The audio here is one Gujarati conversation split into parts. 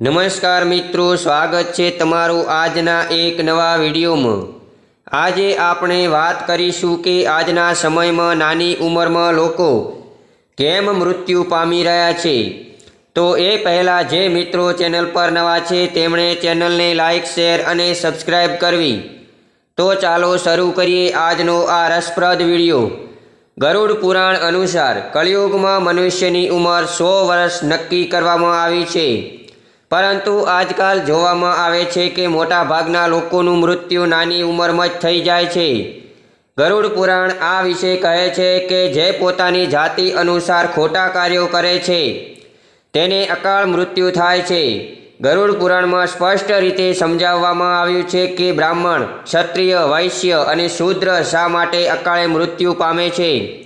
નમસ્કાર મિત્રો, સ્વાગત છે તમારું આજના એક નવા વિડીયોમાં. આજે આપણે વાત કરીશું કે આજના સમયમાં નાની ઉંમરમાં લોકો કેમ મૃત્યુ પામી રહ્યા છે. તો એ પહેલાં જે મિત્રો ચેનલ પર નવા છે, તેમણે ચેનલને લાઇક શેર અને સબસ્ક્રાઈબ કરવી. તો ચાલો શરૂ કરીએ આજનો આ રસપ્રદ વીડિયો. ગરુડ પુરાણ અનુસાર, કળિયુગમાં મનુષ્યની ઉંમર સો વર્ષ નક્કી કરવામાં આવી છે. પરંતુ આજકાલ જોવામાં આવે છે કે મોટા ભાગના લોકોનું મૃત્યુ નાની ઉંમરમાં જ થઈ જાય છે. ગરુડ પુરાણ આ વિશે કહે છે કે જે પોતાની જાતિ અનુસાર ખોટા કાર્યો કરે છે. તેને અકાળ મૃત્યુ થાય છે. ગરુડ પુરાણમાં સ્પષ્ટ રીતે સમજાવવામાં આવ્યું છે કે બ્રાહ્મણ, ક્ષત્રિય, વૈશ્ય અને શૂદ્ર શા માટે અકાળે મૃત્યુ પામે છે?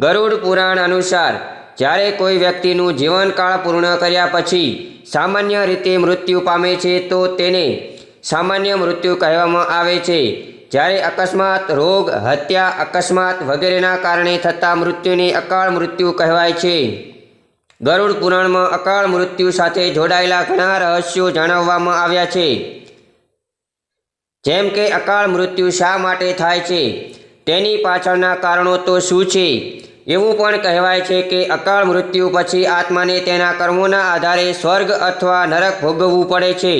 ગરુડ પુરાણ અનુસાર જ્યારે કોઈ વ્યક્તિનું જીવનકાળ પૂર્ણ કર્યા પછી સામાન્ય રીતે મૃત્યુ પામે છે, તો તેને સામાન્ય મૃત્યુ કહેવામાં આવે છે. જ્યારે અકસ્માત, રોગ, હત્યા, અકસ્માત વગેરેના કારણે થતા મૃત્યુને અકાળ મૃત્યુ કહેવાય છે. ગરુડ પુરાણમાં અકાળ મૃત્યુ સાથે જોડાયેલા ઘણા રહસ્યો જણાવવામાં આવ્યા છે. જેમ કે, અકાળ મૃત્યુ શા માટે થાય છે? તેની પાછળના કારણો તો શું છે? એવું પણ કહેવાય છે કે અકાળ મૃત્યુ પછી આત્માને તેના કર્મોના આધારે સ્વર્ગ અથવા નરક ભોગવવું પડે છે.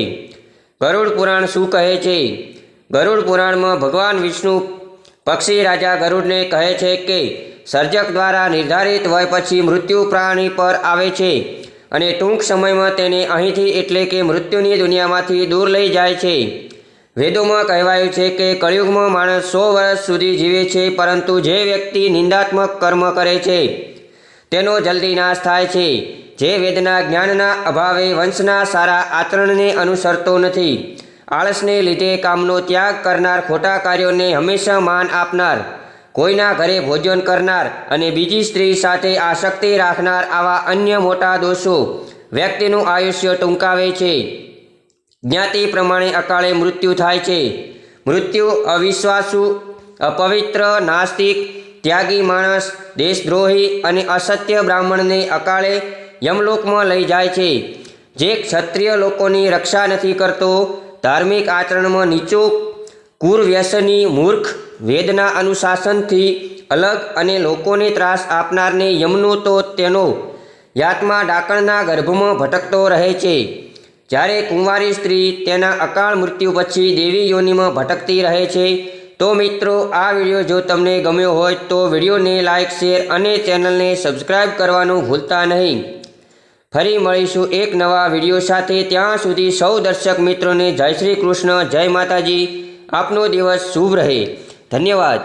ગરુડ પુરાણ શું કહે છે? ગરુડ પુરાણમાં ભગવાન વિષ્ણુ પક્ષી રાજા ગરુડને કહે છે કે સર્જક દ્વારા નિર્ધારિત વય પછી મૃત્યુ પ્રાણી પર આવે છે અને ટૂંક સમયમાં તેને અહીંથી એટલે કે મૃત્યુની દુનિયામાંથી દૂર લઈ જાય છે. વેદોમાં કહેવાયું છે કે કળિયુગમાં માણસ સો વર્ષ સુધી જીવે છે, પરંતુ જે વ્યક્તિ નિંદાત્મક કર્મ કરે છે, તેનો જલ્દી નાશ થાય છે. જે વેદના જ્ઞાનના અભાવે વંશના સારા આચરણને અનુસરતો નથી. આળસને લીધે કામનો ત્યાગ કરનાર ખોટા કાર્યોને હંમેશા માન આપનાર, કોઈના ઘરે ભોજન કરનાર અને બીજી સ્ત્રી સાથે આસક્તિ રાખનાર આવા અન્ય મોટા દોષો વ્યક્તિનું આયુષ્ય ટૂંકાવે છે. જ્ઞાતિ પ્રમાણે અકાળે મૃત્યુ થાય છે. મૃત્યુ અવિશ્વાસુ, અપવિત્ર, નાસ્તિક, ત્યાગી માણસ, દેશદ્રોહી અને અસત્ય બ્રાહ્મણને અકાળે યમલોકમાં લઈ જાય છે. જે ક્ષત્રિય લોકોની રક્ષા નથી કરતો, ધાર્મિક આચરણમાં નીચો કુરવ્યસની મૂર્ખ, વેદના અનુશાસનથી અલગ અને લોકોને ત્રાસ આપનારને યમનો તો તેનો યાતમાં ડાકણના ગર્ભમાં ભટકતો રહે છે. જ્યારે કુંવારી સ્ત્રી તેના અકાળ મૃત્યુ પછી દેવી યોનિમાં ભટકતી રહે છે, તો મિત્રો આ વીડિયો જો તમને ગમ્યો હોય તો વિડીયોને લાઇક શેર અને ચેનલને સબસ્ક્રાઈબ કરવાનું ભૂલતા નહીં. ફરી મળીશું એક નવા વીડિયો સાથે. ત્યાં સુધી સૌ દર્શક મિત્રોને જય શ્રી કૃષ્ણ, જય માતાજી. આપનો દિવસ શુભ રહે. ધન્યવાદ.